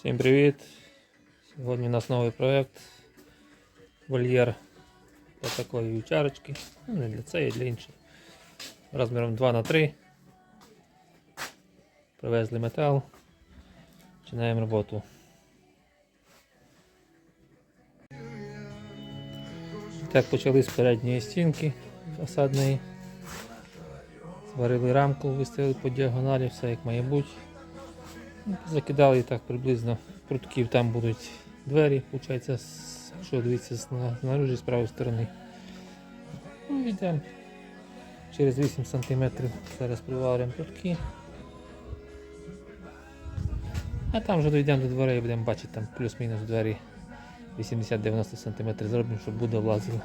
Всім привіт! Сьогодні у нас новий проект. Вольєр ось такої вівчарочки. Ну, не для цієї, для іншої. Розміром 2 на 3 Привезли метал. Починаємо роботу. Так почали з передньої стінки фасадної. Зварили рамку, виставили по діагоналі, все як має бути. Ну, Закидали так приблизно прутків, там будуть двері, виходить, з на- знаружі з правої сторони. Ну, йдемо через 8 см. Зараз приварюємо прутки. А там вже дійдемо до дверей і будемо бачити там плюс-мінус двері 80-90 см зробимо, щоб буде влазило.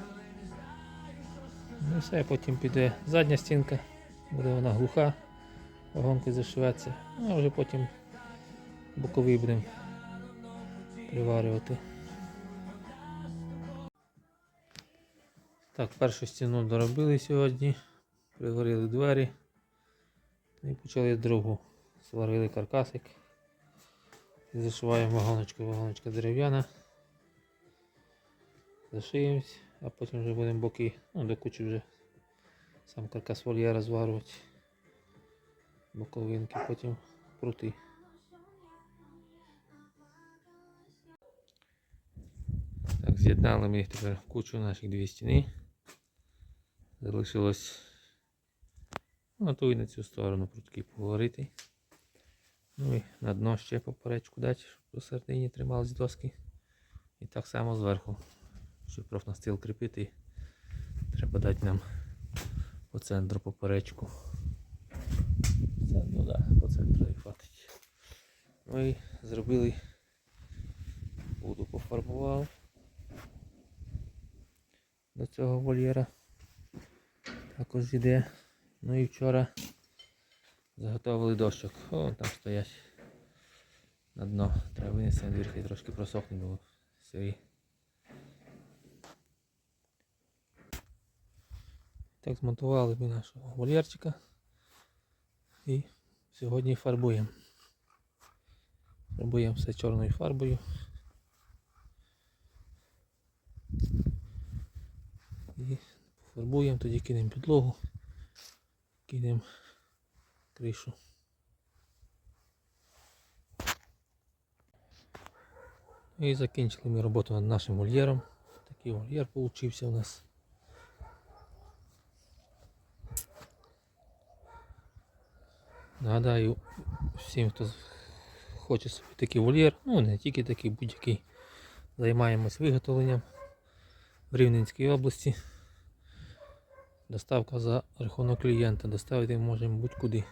Ну все, потім піде задня стінка, буде вона глуха, вагонкою зашиветься, а вже потім боковий будемо приварювати. Так, першу стіну доробили сьогодні, приварили двері і почали другу. Сварили каркасик. І зашиваємо вагоночку, вагоночка дерев'яна. Зашиємось, а потім вже будемо боки, ну до кучі вже сам каркас вольєра зварювати. Боковинки, потім прути. Так, з'єднали ми їх тепер в кучу наших дві стіни. Залишилось на ту і на цю сторону прутки поговорити. Ну і на дно ще поперечку дати, щоб посередині тримались доски. І так само зверху. Щоб профнастил кріпити, треба дати нам по центру поперечку. Це, ну да, по центру і хватить. Ну і зробили, буду пофарбував до цього вольєра. Також іде. Ну і вчора заготовили дощок. О, там стоять на дно. Треба винести на двір, хай трошки просохне, бо сирі. Так змонтували ми нашого вольєрчика і сьогодні фарбуємо. Фарбуємо все чорною фарбою. І пофарбуємо, тоді кинемо підлогу, кинемо кришу. І закінчили ми роботу над нашим вольєром. Такий вольєр получився у нас. Нагадаю всім, хто хоче собі такий вольєр, ну не тільки такий, будь-який. Займаємось виготовленням в Рівненській області. Доставка за рахунок клієнта. Доставити можемо будь-куди.